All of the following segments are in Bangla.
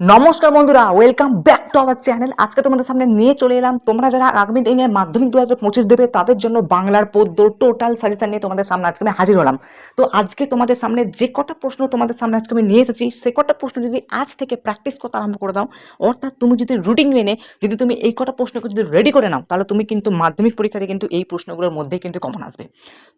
নমস্কার বন্ধুরা welcome back to our channel আজকে তোমাদের সামনে নিয়ে চলে এলাম। তোমরা যারা আগামী দিনে মাধ্যমিক দু হাজার পঁচিশ দেবে, তাদের জন্য বাংলার পদ্য টোটাল সাজেশন নিয়ে তোমাদের সামনে আজকে আমি হাজির হলাম। তো আজকে তোমাদের সামনে যে কটা প্রশ্ন তোমাদের সামনে আজকে আমি নিয়ে এসেছি, সে কটা প্রশ্ন যদি আজ থেকে প্র্যাকটিস করতে আরম্ভ করে দাও, অর্থাৎ তুমি যদি রুটিন মেনে যদি তুমি এই কটা প্রশ্নকে যদি রেডি করে নাও, তাহলে তুমি কিন্তু মাধ্যমিক পরীক্ষাতে কিন্তু এই প্রশ্নগুলোর মধ্যেই কিন্তু কমন আসবে।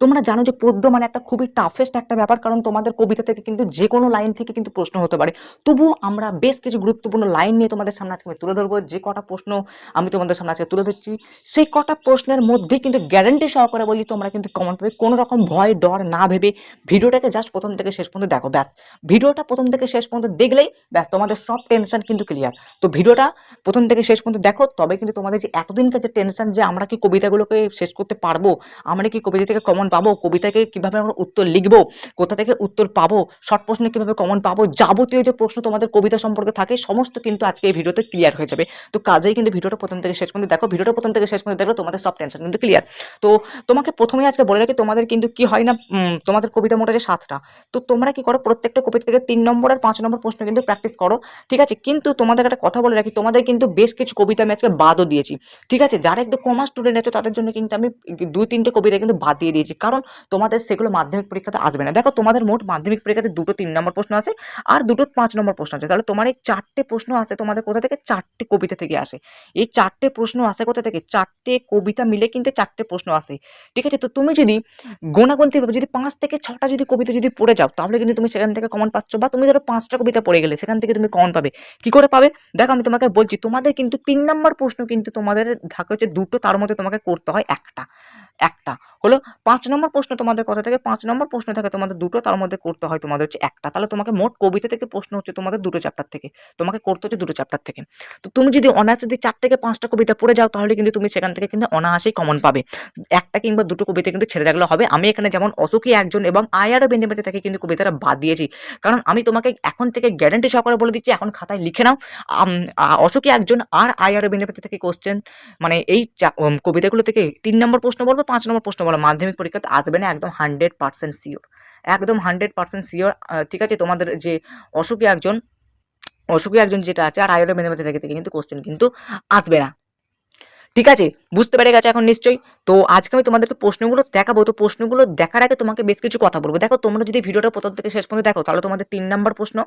তোমরা জানো যে পদ্য মানে একটা খুবই টাফেস্ট একটা ব্যাপার, কারণ তোমাদের কবিতা থেকে কিন্তু যে কোনো লাইন থেকে কিন্তু প্রশ্ন হতে পারে। তবুও আমরা বেশ কিছু গুরুত্বপূর্ণ লাইন নিয়ে তোমাদের সামনে আজকে আমি তুলে ধরবো। যে কটা প্রশ্ন আমি তোমাদের সামনে আজকে তুলে ধরছি, সেই কটা প্রশ্নের মধ্যে কিন্তু গ্যারান্টি সহকারে বলি, তোমরা কিন্তু কমন পাবে। কোনো রকম ভয়, ডর না ভেবে ভিডিওটাকে জাস্ট প্রথম থেকে শেষ পর্যন্ত দেখো, ব্যাস। ভিডিওটা প্রথম থেকে শেষ পর্যন্ত দেখলেই, ব্যাস, তোমাদের সব টেনশন কিন্তু ক্লিয়ার তো ভিডিওটা প্রথম থেকে শেষ পর্যন্ত দেখো, তবে কিন্তু তোমাদের যে এতদিনকার যে টেনশন যে আমরা কি কবিতাগুলোকে শেষ করতে পারব, আমরা কি কবিতা থেকে কমন পাবো, কবিতাকে কীভাবে আমরা উত্তর লিখব, কোথা থেকে উত্তর পাবো শর্ট প্রশ্নে কীভাবে কমন পাবো, যাবতীয় যে প্রশ্ন তোমাদের কবিতা সম্পর্কে থাকে, সমস্ত কিন্তু আজকে এই ভিডিওতে ক্লিয়ার হয়ে যাবে। তো কাজেই কিন্তু ভিডিওটা প্রথম থেকে শেষ পর্যন্ত দেখো। ভিডিওটা প্রথম থেকে শেষ পর্যন্ত দেখো তোমাদের সব টেনশন কিন্তু ক্লিয়ার তো তোমাকে প্রথমেই আজকে বলে রাখি, তোমাদের কিন্তু কি হয় না তোমাদের কবিতা মোট আছে সাতটা, তো তোমরা কি করো, প্রত্যেকটা কবিতা থেকে তিন নম্বর আর পাঁচ নম্বর প্রশ্ন কিন্তু প্র্যাকটিস করো, ঠিক আছে? কিন্তু তোমাদের একটা কথা বলে রাখি, তোমাদের কিন্তু বেশ কিছু কবিতা আমি আজকে বাদও দিয়েছি, ঠিক আছে? যারা একটু কমা স্টুডেন্ট আছে, তাদের জন্য কিন্তু আমি দুই তিনটে কবিতা কিন্তু বাদ দিয়ে দিয়েছি, কারণ তোমাদের সেগুলো মাধ্যমিক পরীক্ষাতে আসবে না। দেখো, তোমাদের মোট মাধ্যমিক পরীক্ষাতে দুটো তিন নম্বর প্রশ্ন আছে, আর দুটো পাঁচ নম্বর প্রশ্ন আছে। তাহলে তোমার এই চারটে প্রশ্ন আসে তোমাদের কোথা থেকে? চারটে কবিতা থেকে আসে। এই চারটে প্রশ্ন আসে কোথা থেকে? চারটে কবিতা মিলে কিন্তু চারটে প্রশ্ন আসে। ঠিক আছে? তো তুমি যদি গোনাগুনতিভাবে যদি পাঁচ থেকে ছটা যদি কবিতা যদি পড়ে যাও, তাহলে কিন্তু তুমি সেখান থেকে কমন পাচ্ছ বা তুমি ধরো পাঁচটা কবিতা পড়ে গেলে সেখান থেকে তুমি কমন পাবে। কি করে পাবে? দেখো, আমি তোমাকে বলছি, তোমাদের কিন্তু তিন নম্বর প্রশ্ন কিন্তু তোমাদের থাকে হচ্ছে দুটো, তার মধ্যে তোমাকে করতে হয় একটা। একটা। হলো পাঁচ নম্বর প্রশ্ন তোমাদের কথা থেকে, পাঁচ নম্বর প্রশ্ন থাকে তোমাদের দুটো, তার মধ্যে করতে হয় তোমাদের হচ্ছে একটা। তাহলে তোমাকে মোট কবিতা থেকে প্রশ্ন হচ্ছে তোমাদের দুটো চ্যাপ্টার থেকে। তোমাকে করতে হচ্ছে দুটো চ্যাপ্টার থেকে। তো তুমি যদি অনার্স যদি চার থেকে পাঁচটা কবিতা পড়ে যাও, তাহলে কিন্তু তুমি সেখান থেকে কিন্তু অনায়াসেই কমন পাবে। একটা কিংবা দুটো কবিতা কিন্তু ছেড়ে রাখলে হবে। আমি এখানে যেমন অসুখী একজন এবং আয়ারও বেঞ্জামিতে থেকে কিন্তু কবিতাটা বাদ দিয়েছি। কারণ আমি তোমাকে এখন থেকে গ্যারান্টি সহকারে বলে দিচ্ছি, এখন খাতায় লিখে নাও। অসুখী একজন আর আয়ারও বেঞ্জামিতে থেকে কোশ্চেন মানে এই কবিতাগুলো থেকে তিন নম্বর প্রশ্ন বলব। পাঁচ নম্বর প্রশ্ন বলো, মাধ্যমিক পরীক্ষাতে আসবে না, একদম হান্ড্রেড পার্সেন্ট শিওর একদম হান্ড্রেড পার্সেন্ট শিওর ঠিক আছে, তোমাদের যে অসুখী একজন অসুখী একজন যেটা আছে, আর আয়োডা মেধে থেকে থেকে কিন্তু কোশ্চেন কিন্তু আসবে না। ঠিক আছে? বুঝতে পেরে গেছো এখন নিশ্চয়ই? তো আজকে আমি তোমাদেরকে প্রশ্নগুলো দেখাবো। তো প্রশ্নগুলো দেখার আগে তোমাকে বেশ কিছু কথা বলব। দেখো, তোমরা যদি ভিডিওটা প্রথম থেকে শেষ পর্যন্ত দেখো, তাহলে তোমাদের তিন নম্বর প্রশ্ন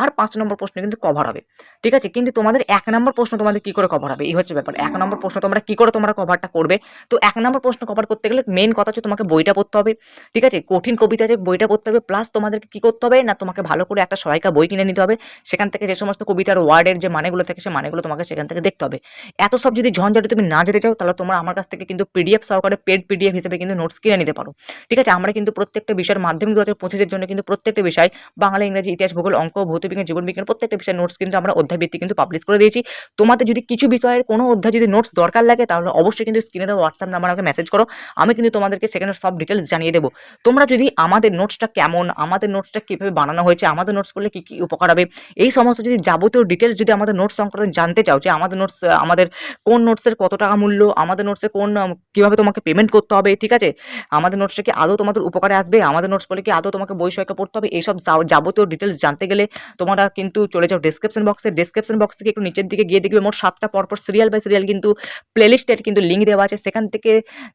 আর পাঁচ নম্বর প্রশ্ন কিন্তু কভার হবে। ঠিক আছে? কিন্তু তোমাদের এক নম্বর প্রশ্ন তোমাদের কি করে কভার হবে? এই হচ্ছে ব্যাপার। এক নম্বর প্রশ্ন তোমরা কি করে তোমরা কভারটা করবে? তো এক নম্বর প্রশ্ন কভার করতে গেলে মেন কথা হচ্ছে তোমাকে বইটা পড়তে হবে। ঠিক আছে? কঠিন কবিতা যে বইটা পড়তে হবে প্লাস তোমাদেরকে কি করতে হবে না তোমাকে ভালো করে একটা সহায়িকা বই কিনে নিতে হবে। সেখান থেকে যে সমস্ত কবিতার ওয়ার্ডের যে মানেগুলো থাকে, সে মানেগুলো তোমাকে সেখান থেকে দেখতে হবে। এত সব যদি ঝঞ্ঝাটে তুমি না যেতে চাও, তাহলে তোমরা আমার কাছ থেকে কিন্তু পিডিএফ সহকারে পেড পিডিএফ হিসেবে কিন্তু নোটস কিনে নিতে পারো। ঠিক আছে? আমরা কিন্তু প্রত্যেকটা বিষয়ের মাধ্যমিক দু হাজার পঁচিশের জন্য কিন্তু প্রত্যেকটা বিষয়, বাংলা, ইংরেজি, ইতিহাস, ভূগোল, অঙ্ক, ভৌতবিজ্ঞান জীবনবিজ্ঞান প্রত্যেকটা বিষয়ের নোটস কিন্তু আমরা অধ্যায় ভিত্তিক কিন্তু পাবলিশ করে দিয়েছি। তোমাদের যদি কিছু বিষয়ের কোনো অধ্যায় যদি নোটস দরকার লাগে, তাহলে অবশ্যই কিন্তু স্ক্রিনে দেওয়া হোয়াটসঅ্যাপ নাম্বার আমাকে মেসেজ করো। আমি কিন্তু তোমাদেরকে সেখানে সব ডিটেলস জানিয়ে দেবো। তোমরা যদি আমাদের নোটসটা কেমন, আমাদের নোটসটা কীভাবে বানানো হয়েছে, আমাদের নোটস করলে কী কী উপকার হবে, এই সমস্ত যদি যাবতীয় ডিটেলস যদি আমাদের নোটস সংক্রান্ত জানতে চাও যে আমাদের নোটস আমাদের কোন নোটসের কত টাকা মূল্য আমাদের নোটসে কোন কীভাবে তোমাকে পেমেন্ট করতে হবে, ঠিক আছে? আমাদের নোটসটা কি আদৌ তোমাদের উপকারে আসবে? আমাদের নোটস বলে কি আদৌ তোমাকে বই সহায়িকা পড়তে হবে? এইসব যাবতীয় ডিটেলস জানতে গেলে তোমরা কিন্তু চলে যাও ডেসক্রিপশন বক্সে ডেসক্রিপশন বক্স থেকে একটু নিচের দিকে গিয়ে দেখবে মোট সাতটা পরপর সিরিয়াল বাই সিরিয়াল কিন্তু প্লেলিস্টের কিন্তু লিঙ্ক দেওয়া আছে। সেখান থেকে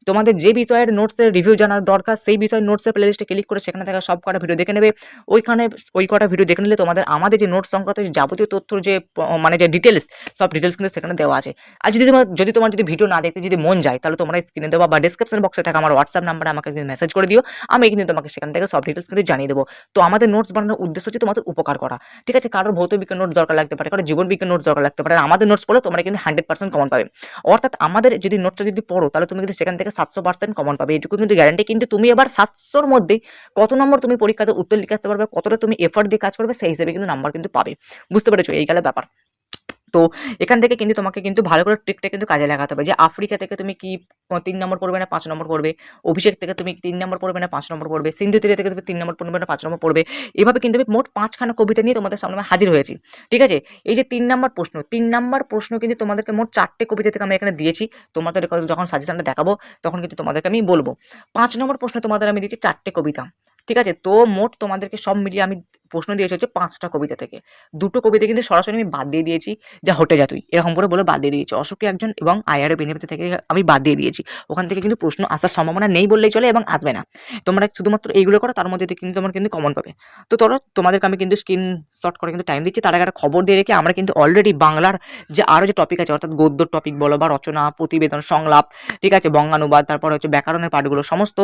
তোমাদের যে বিষয়ের নোটসের রিভিউ জানার দরকার, সেই বিষয়ের নোটসের প্লেলিস্টে ক্লিক করে সেখানে থেকে সব কটা ভিডিও দেখে নেবে। ওইখানে, ওই কটা ভিডিও দেখে নিলে তোমাদের আমাদের যে নোটস সংক্রান্ত যাবতীয় তথ্য যে মানে যে ডিটেলস সব ডিটেলস কিন্তু সেখানে দেওয়া আছে। আর যদি তোমার যদি তোমার যদি ভিডিও না দেখতে যদি মন যায়, তাহলে তোমরা স্ক্রিনে দেওয়া বা ডিসক্রিপশন বক্সে থাকা আমার হোয়াটসঅ্যাপ নাম্বারে আমাকে কিন্তু মেসেজ করে দিও। আমি কিন্তু তোমাকে সেখান থেকে সব ডিটেলস কিন্তু জানিয়ে দেবো। তো আমাদের নোটস বানানোর উদ্দেশ্য হচ্ছে তোমাদের উপকার করা। ঠিক আছে? কারোর ভৌত বিজ্ঞান নোটস দরকার লাগতে পারে, কারোর জীবন বিজ্ঞান নোটস দরকার লাগতে পারে। আমাদের নোটস পড়লে তোমরা কিন্তু হান্ড্রেড পার্সেন্ট কমন পাবে। অর্থাৎ আমাদের যদি নোটসটা যদি পড়ো, তাহলে তুমি কিন্তু সেখান থেকে সাতশো পার্সেন্ট কমন পাবে। এটুকু কিন্তু গ্যারান্টি কিন্তু তুমি এবার সাতশোর মধ্যে কত নম্বর তুমি পরীক্ষাতে উত্তর লিখে আসতে পারবে, কতটা তুমি এফর্ট দিয়ে কাজ করবে, সেই হিসেবে কিন্তু নাম্বার কিন্তু পাবে। বুঝতে পেরেছ? এই গেলে ব্যাপার। তো এখান থেকে কিন্তু তোমাকে কিন্তু ভালো করে ট্রিকটা কিন্তু কাজে লাগাতে হবে। যে আফ্রিকা থেকে তুমি কি তিন নম্বর পড়বে না পাঁচ নম্বর পড়বে? অভিষেক থেকে তুমি তিন নম্বর পড়বে না পাঁচ নম্বর পড়বে? সিন্ধু তীরে থেকে তুমি তিন নম্বর পড়বে না পাঁচ নম্বর পড়বে? এভাবে কিন্তু আমি মোট পাঁচখানা কবিতা নিয়ে তোমাদের সামনে হাজির হয়েছি। ঠিক আছে? এই যে তিন নম্বর প্রশ্ন, তিন নম্বর প্রশ্ন কিন্তু তোমাদেরকে মোট চারটে কবিতা থেকে আমি এখানে দিয়েছি। তোমাদের যখন সাজেশনটা দেখাবো, তখন কিন্তু তোমাদেরকে আমি বলব। পাঁচ নম্বর প্রশ্ন তোমাদের আমি দিয়েছি চারটে কবিতা। ঠিক আছে? তো মোট তোমাদেরকে সব মিলিয়ে আমি প্রশ্ন দিয়েছে হচ্ছে পাঁচটা কবিতা থেকে। দুটো কবিতা কিন্তু সরাসরি আমি বাদ দিয়ে দিয়েছি, যা হটে যা তুই। এরকম করে বলে বাদ দিয়ে দিয়েছি। অশোকে একজন এবং আইআরএ বেনিফিট থেকে আমি বাদ দিয়ে দিয়েছি। ওখান থেকে কিন্তু প্রশ্ন আসার সম্ভাবনা নেই বললেই চলে এবং আসবে না। তোমরা শুধুমাত্র এইগুলো করো, তার মধ্যে কিন্তু তোমার কিন্তু কমন পাবে। তো ধরো তোমাদেরকে আমি কিন্তু স্ক্রিন শট করে কিন্তু টাইম দিচ্ছি। তার আগে একটা খবর দিয়ে রেখে আমরা কিন্তু অলরেডি বাংলার যে আরও যে টপিক আছে, অর্থাৎ গদ্য টপিক বলো বা রচনা, প্রতিবেদন, সংলাপ, ঠিক আছে, বঙ্গানুবাদ, তারপর হচ্ছে ব্যাকরণের পাঠগুলো, সমস্ত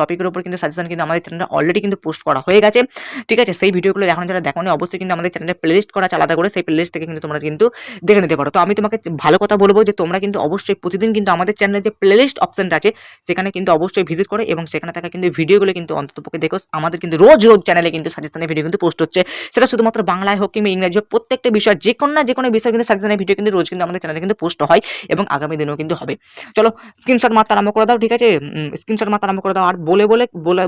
টপিকের উপর কিন্তু সাজেশন কিন্তু আমাদের চ্যানেলে অলরেডি কিন্তু পোস্ট করা হয়ে গেছে। ঠিক আছে, সেই ভিডিওগুলো এখন যারা দেখো অবশ্যই কিন্তু আমাদের চ্যানেলে প্লেলিস্ট করা আছে করে সেই প্লেলিস্ট থেকে কিন্তু তোমরা কিন্তু দেখে নিতে পারো। তো আমি তোমাকে ভালো কথা বলব যে তোমরা কিন্তু অবশ্যই প্রতিদিন কিন্তু আমাদের চ্যানেলে যে প্লেলিস্ট অপশনটা আছে, সেখানে কিন্তু অবশ্যই ভিজিট করে এবং সেখানে থাকা কিন্তু ভিডিওগুলো কিন্তু অন্ততপক্ষে দেখো, আমাদের কিন্তু রোজ রোজ চ্যানেলে কিন্তু সাজেশনের ভিডিও কিন্তু পোস্ট হচ্ছে। সেটা শুধুমাত্র বাংলায় হোক কিংবা ইংরেজি হোক, প্রত্যেকটা বিষয় যে কোনো না যে কোনো বিষয় কিন্তু সাজেশনের ভিডিও কিন্তু রোজ কিন্তু আমাদের চ্যানেলে কিন্তু পোস্ট হয় এবং আগামী দিনেও কিন্তু হবে। চলো স্ক্রিনশট মারতে আরম্ভ করে দাও, ঠিক আছে? স্ক্রিনশট মারতে আরম্ভ করে দাও। আর বলে বলে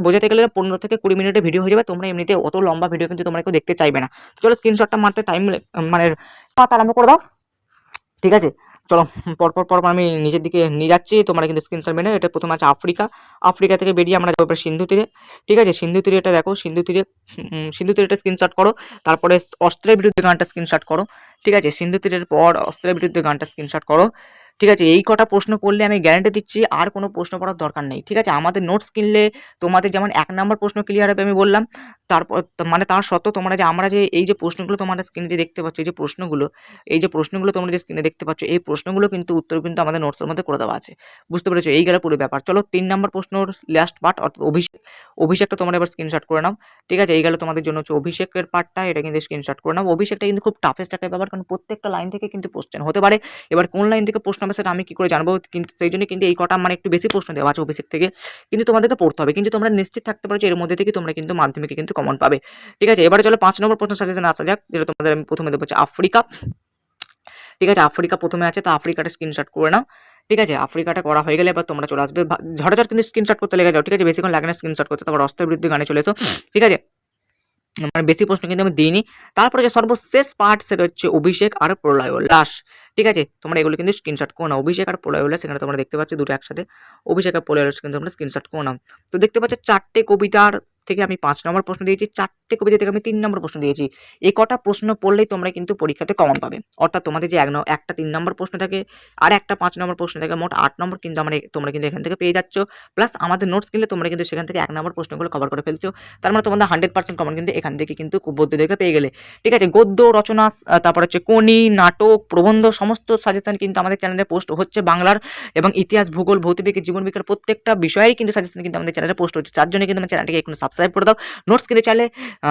বোঝাতে গেলে পনেরো থেকে কুড়ি মিনিটের ভিডিও হয়ে যাবে। তোমরা এমনিতে অত লম্বা ভিডিও কিন্তু তোমরা কেউ দেখতে চাইবে না। চলো স্ক্রিনশটটা মারতে টাইম মানে আরম্ভ করে দাও। ঠিক আছে? চলো, পরপর পরপর আমি নিজের দিকে নিয়ে যাচ্ছি। তোমরা কিন্তু স্ক্রিনশট মেনে এটা প্রথম আছে আফ্রিকা। আফ্রিকা থেকে বেরিয়ে আমরা যাব সিন্ধু তীরে। ঠিক আছে? সিন্ধু তীরে এটা দেখো, সিন্ধু তীরে সিন্ধু তীরেটা স্ক্রিনশট করো। তারপরে অস্ত্রের বিরুদ্ধে গানটা স্ক্রিনশট করো। ঠিক আছে? সিন্ধু তীরের পর অস্ত্রের বিরুদ্ধে গানটা স্ক্রিনশট করো। ঠিক আছে? এই কটা প্রশ্ন করলে আমি গ্যারান্টি দিচ্ছি, আর কোনো প্রশ্ন করার দরকার নেই। ঠিক আছে? আমাদের নোটস কিনলে তোমাদের যেমন এক নম্বর প্রশ্ন ক্লিয়ার হবে আমি বললাম। তারপর মানে তার সত্ত্বেও তোমরা যে, আমরা যে, এই যে প্রশ্নগুলো তোমরা স্ক্রিনে যে দেখতে পাচ্ছ, এই যে প্রশ্নগুলো, এই যে প্রশ্নগুলো তোমরা যে স্ক্রিনে দেখতে পাচ্ছ, এই প্রশ্নগুলো কিন্তু উত্তর কিন্তু আমাদের নোটসের মধ্যে করে দেওয়া আছে। বুঝতে পেরেছ? এই গেলে পুরো ব্যাপার। চলো, তিন নম্বর প্রশ্নর লাস্ট পার্ট অর্থাৎ অভিষেক। অভিষেকটা তোমরা এবার স্ক্রিনশট করে নাও। ঠিক আছে? এই গেলে তোমাদের জন্য হচ্ছে অভিষেকের পার্টটা এটা কিন্তু স্ক্রিনশট করে নাও। অভিষেকটা কিন্তু খুব টাফেস্ট একটা ব্যাপার, কারণ প্রত্যেকটা লাইন থেকে কিন্তু কোশ্চেন হতে পারে। এবার কোন লাইন থেকে প্রশ্ন হবে সেটা আমি কি করে জানব? কিন্তু সেই জন্য কিন্তু এই কটা মানে একটু বেশি প্রশ্ন দেওয়া আছে অভিষেক থেকে। কিন্তু তোমাদেরকে পড়তে হবে। কিন্তু তোমরা নিশ্চিত থাকতে পারো যে, এর মধ্যে থেকে তোমরা কিন্তু মাধ্যমিকে কিন্তু কমন পাবে। ঠিক আছে? এবারে চলো পাঁচ নম্বর প্রশ্ন সাজেশন আসা যাক, যেটা তোমাদের আমি প্রথমে দেবো হচ্ছে আফ্রিকা। ঠিক আছে? আফ্রিকা প্রথমে আছে, তো আফ্রিকাটা স্ক্রিনশট করে নাও। ঠিক আছে? আফ্রিকাটা করা হয়ে গেলে এবার তোমরা চলে আসবে। ঝটাঝট কিন্তু স্ক্রিনশট করতে লেগে যাও। ঠিক আছে? বেশিক্ষণ লাগে না স্ক্রিনশট করতে, তারপর অস্ত্রের বিরুদ্ধে গানে চলে এসো। ঠিক আছে? মানে বেশি প্রশ্ন কিন্তু আমি দিইনি। তারপরে যে সর্বশেষ পার্ট সেটা হচ্ছে অভিষেক আর প্রলয় উল্লাস ঠিক আছে? তোমরা এগুলো কিন্তু স্ক্রিনশট করো না অভিষেক আর প্রলয় উল্লাস সেখানে তোমরা দেখতে পাচ্ছ দুটো একসাথে। অভিষেক আর প্রলয় উল্লাস কিন্তু তোমরা স্ক্রিনশট করো না তো দেখতে পাচ্ছ চারটে কবিতার থেকে আমি পাঁচ নম্বর প্রশ্ন দিয়েছি, চারটে কবিতা থেকে আমি তিন নম্বর প্রশ্ন দিয়েছি। এই কটা প্রশ্ন পড়লেই তোমরা কিন্তু পরীক্ষাতে কমন পাবে। অর্থাৎ তোমাদের যে এক একটা তিন নম্বর প্রশ্ন থাকে আর একটা পাঁচ নম্বর প্রশ্ন থাকে, মোট আট নম্বর কিন্তু আমরা তোমরা কিন্তু এখান থেকে পেয়ে যাচ্ছ। প্লাস আমাদের নোটস কিনলে তোমরা কিন্তু সেখান থেকে এক নম্বর প্রশ্নগুলো কভার করে ফেলছো। তার মানে তোমাদের হান্ড্রেড পার্সেন্ট কমন কিন্তু এখান থেকে কিন্তু গদ্য দেখে পেয়ে গেলে। ঠিক আছে, গদ্য, রচনা তারপর হচ্ছে কোনি নাটক, প্রবন্ধ, সমস্ত সাজেশন কিন্তু আমাদের চ্যানেলে পোস্ট হচ্ছে বাংলার এবং ইতিহাস, ভূগোল, ভৌতিক জীবন বিজ্ঞান প্রত্যেকটা বিষয়েরই কিন্তু সাজেশন কিন্তু আমাদের চ্যানেলে পোস্ট হচ্ছে। তার জন্য কিন্তু আমার চ্যানেলটিকে এখন সাবস্ক্রাইব করে দাও। নোটস কিনতে চাইলে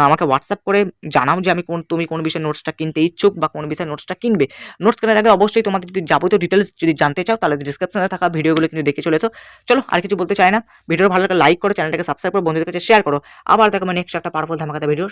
আমাকে হোয়াটসঅ্যাপ করে জানাও যে আমি কোন, তুমি কোন বিষয়ে নোটসটা কিনতে ইচ্ছুক বা কোন বিষয়ে নোটসটা কিনবে। নোটস কেনার আগে অবশ্যই তোমাদের যদি যাবতীয় ডিটেলস যদি জানতে চাও, তাহলে ডিসক্রিপশনে থাকা ভিডিওগুলো কিন্তু দেখে চলেছো। চলো, আর কিছু বলতে চাই না। ভিডিও ভালো লাগে লাইক করো চ্যানেলটাকে সাবস্ক্রাইব করো, বন্ধুদের কাছে শেয়ার করো। আবার দেখো নেক্সট একটা পারফল ধামাকাতে ভিডিও